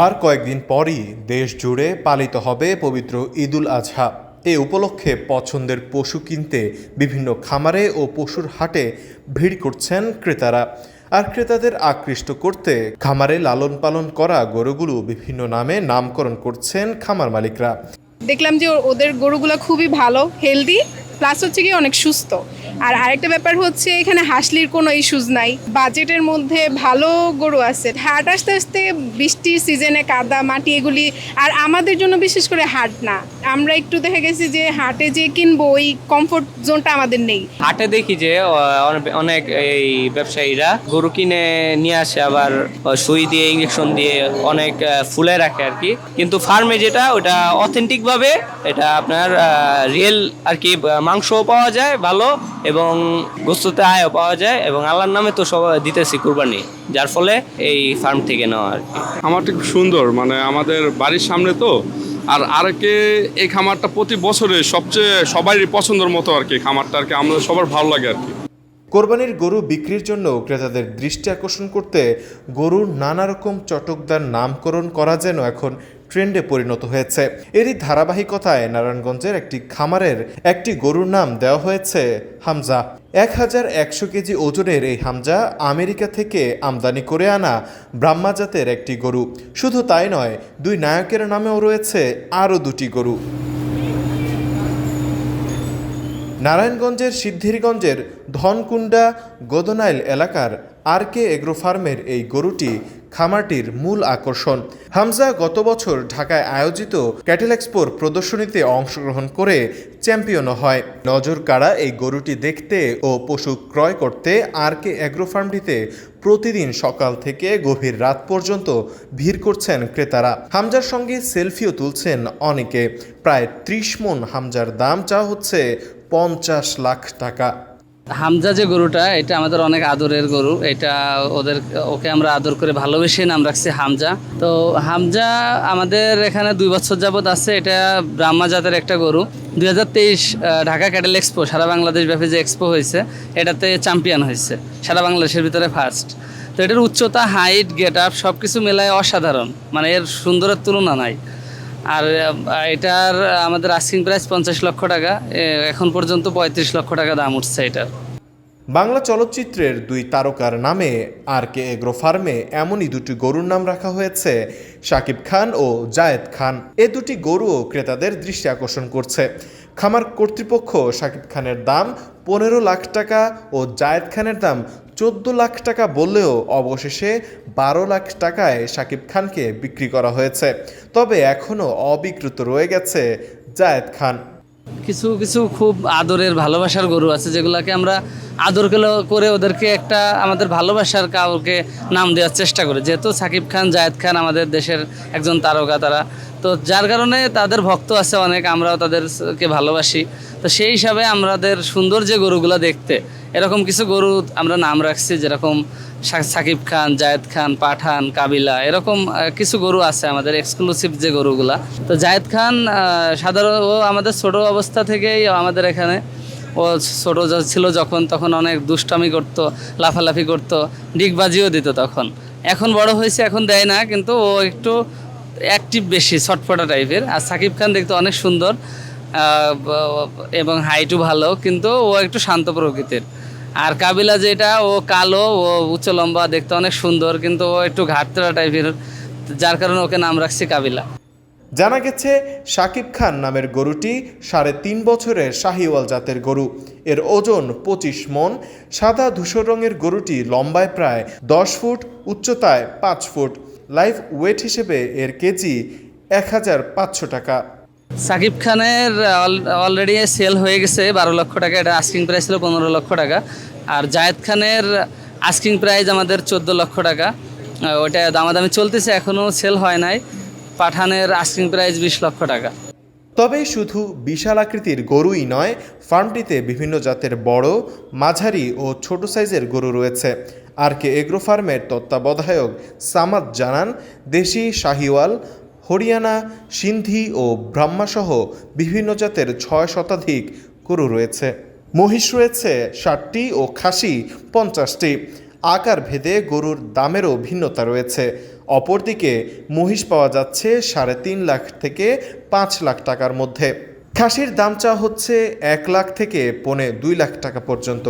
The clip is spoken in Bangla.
আর কয়েকদিন পরই দেশ জুড়ে পালিত হবে পবিত্র ঈদুল আজহা। এ উপলক্ষে পছন্দের পশু কিনতে বিভিন্ন খামারে ও পশুর হাটে ভিড় করছেন ক্রেতারা। আর ক্রেতাদের আকৃষ্ট করতে খামারে লালন পালন করা গরুগুলো বিভিন্ন নামে নামকরণ করছেন খামার মালিকরা। দেখলাম যে ওদের গরুগুলো খুবই ভালো হেলদি প্লাস হচ্ছে কি অনেক সুস্থ। আর আরেকটা ব্যাপার হচ্ছে এখানে হাসলির কোনো ইস্যুজ নাই। বাজেটের মধ্যে ভালো গরু আছে। হাট আস্তে আস্তে বৃষ্টির সিজনে কাদা, মাটি এগুলি, আর আমাদের জন্য বিশেষ করে হাট না। আমরা একটু দেখে গেছি যে হাটে যে কিনবো, ওই কমফোর্ট জোনটা আমাদের নেই। হাটে দেখি যে অনেক এই ব্যবসায়ীরা গরু কিনে নিয়ে আসে, আবার সুই দিয়ে ইঞ্জেকশন দিয়ে অনেক ফুলে রাখে আর কি। কিন্তু ফার্মে যেটা, ওটা অথেন্টিক ভাবে, এটা আপনার রিয়েল আর কি মাংসও পাওয়া যায়, ভালো। এবং গোস্ততে আয়ও পাওয়া যায় এবং আল্লাহর নামে তো সবাই দিতেছি কুরবানি যার ফলে এই ফার্ম থেকে নেওয়া আর কি। খামারটা খুব সুন্দর মানে আমাদের বাড়ির সামনে তো আর আরেকে এই খামারটা প্রতি বছরে সবচেয়ে সবারই পছন্দের মতো আর কি খামারটা আর কি আমাদের সবার ভালো লাগে আর কি। কোরবানির গরু বিক্রির জন্য ক্রেতাদের দৃষ্টি আকর্ষণ করতে গরুর নানা রকম চটকদার নামকরণ করা যেন এখন ট্রেন্ডে পরিণত হয়েছে। এরই ধারাবাহিকতায় নারায়ণগঞ্জের একটি খামারের একটি গরুর নাম দেওয়া হয়েছে হামজা। এক হাজার একশো কেজি ওজনের এই হামজা আমেরিকা থেকে আমদানি করে আনা ব্রাহ্মা জাতের একটি গরু। শুধু তাই নয়, দুই নায়কের নামেও রয়েছে আরও দুটি গরু। নারায়ণগঞ্জের সিদ্ধিরগঞ্জের ধনকুণ্ডা গোদনাইল এলাকার আর কে এগ্রো ফার্মের এই গরুটি খামারটির মূল আকর্ষণ। হামজা গত বছর ঢাকায় আয়োজিত ক্যাটেল এক্সপোর প্রদর্শনীতে অংশগ্রহণ করে চ্যাম্পিয়নও হয়। নজর কাড়া এই গরুটি দেখতে ও পশু ক্রয় করতে আর কে এগ্রো ফার্মটিতে প্রতিদিন সকাল থেকে গভীর রাত পর্যন্ত ভিড় করছেন ক্রেতারা। হামজার সঙ্গে সেলফিও তুলছেন অনেকে। প্রায় ত্রিশ মন হামজার দাম চা হচ্ছে পঞ্চাশ লাখ টাকা। হামজা যে গরুটা, এটা আমাদের অনেক আদরের গরু। এটা ওদের, ওকে আমরা আদর করে ভালোবেসে নাম রাখছি হামজা। তো হামজা আমাদের এখানে দুই বছর যাবত আছে। এটা ব্রাহ্মা জাতের একটা গরু। দুই হাজার তেইশ ঢাকা ক্যাটেল এক্সপো, সারা বাংলাদেশ ব্যাপী যে এক্সপো হয়েছে, এটাতে চ্যাম্পিয়ন হয়েছে। সারা বাংলাদেশের ভিতরে ফার্স্ট তো এটার উচ্চতা হাইট গেট আপ সব কিছু মেলায় অসাধারণ। মানে এর সুন্দরের তুলনা নাই। আর এটার আমাদের আস্কিং প্রাইস পঞ্চাশ লক্ষ টাকা এখন পর্যন্ত পঁয়ত্রিশ লক্ষ টাকা দাম উঠছে এটার। বাংলা চলচ্চিত্রের দুই তারকার নামে আর কে এগ্রো ফার্মে এমনই দুটি গরুর নাম রাখা হয়েছে শাকিব খান ও জায়েদ খান। এ দুটি গরুও ক্রেতাদের দৃষ্টি আকর্ষণ করছে। খামার কর্তৃপক্ষ শাকিব খানের দাম পনেরো লাখ টাকা ও জায়েদ খানের দাম চোদ্দ লাখ টাকা বললেও অবশেষে বারো লাখ টাকায় শাকিব খানকে বিক্রি করা হয়েছে। তবে এখনও অবিকৃত রয়ে গেছে জায়েদ খান। কিছু কিছু খুব আদরের, ভালোবাসার গরু আছে যেগুলোকে আমরা আদর করে- ওদেরকে একটা আমাদের ভালোবাসার কাউকে নাম দেওয়ার চেষ্টা করে। যেহেতু সাকিব খান, জায়েদ খান আমাদের দেশের একজন তারকা তারা। তো যার কারণে তাদের ভক্ত আছে অনেক, আমরাও তাদেরকে ভালোবাসি। তো সেই হিসাবে আমাদের সুন্দর যে গরুগুলো দেখতে, এরকম কিছু গরু আমরা নাম রাখছি যেরকম সাকিব খান, জায়েদ খান, পাঠান, কাবিলা, এরকম কিছু গরু আছে আমাদের এক্সক্লুসিভ যে গরুগুলা। তো জায়েদ খান সাধারণ ও আমাদের ছোট অবস্থা থেকেই আমাদের এখানে ও ছোট ছিল যখন, তখন অনেক দুষ্টামি করতো, লাফালাফি করতো ডিগবাজিও দিত তখন। এখন বড় হয়েছে, এখন দেয় না, কিন্তু ও একটু অ্যাক্টিভ বেশি, ছটফটা টাইপের আর সাকিব খান দেখতে অনেক সুন্দর এবং হাইটও ভালো, কিন্তু ও একটু শান্ত প্রকৃতির। আর কাবিলা যেটা, ও কালো, ও উচ্চ লম্বা, দেখতে অনেক সুন্দর, কিন্তু ও একটু ঘাটতরা টাইপের যার কারণে ওকে নাম রাখছি কাবিলা। জানা গেছে, শাকিব খান নামের গরুটি সাড়ে তিন বছরের শাহিওয়াল জাতের গরু। এর ওজন পঁচিশ মন, সাদা ধূসর রঙের গরুটি লম্বায় প্রায় দশ ফুট, উচ্চতায় পাঁচ ফুট। লাইফ ওয়েট হিসেবে এর কেজি এক হাজার পাঁচশো টাকা। সাকিব খানের অলরেডি সেল হয়ে গেছে, বারো লক্ষ টাকা। এটা আস্কিং প্রাইস ছিল পনেরো লক্ষ টাকা। আর জায়েদ খানের আস্কিং প্রাইস আমাদের চোদ্দ লক্ষ টাকা। ওটা দামাদামি চলতেছে এখনও সেল হয় নাই। পাঠানের আস্কিং প্রাইস বিশ লক্ষ টাকা। তবে শুধু বিশাল আকৃতির গরুই নয়, ফার্মটিতে বিভিন্ন জাতের বড়, মাঝারি ও ছোট সাইজের গরু রয়েছে। আর কে এগ্রো ফার্মের তত্ত্বাবধায়ক সামাদ জানান, দেশি শাহিওয়াল, হরিয়ানা, সিন্ধি ও ব্রাহ্মাসহ বিভিন্ন জাতের ছয় শতাধিক গরু রয়েছে। মহিষ রয়েছে ষাটটি ও খাসি পঞ্চাশটি। আকার ভেদে গরুর দামেরও ভিন্নতা রয়েছে। অপরদিকে মহিষ পাওয়া যাচ্ছে সাড়ে তিন লাখ থেকে পাঁচ লাখ টাকার মধ্যে। খাসির দাম চা হচ্ছে এক লাখ থেকে পৌনে দুই লাখ টাকা পর্যন্ত।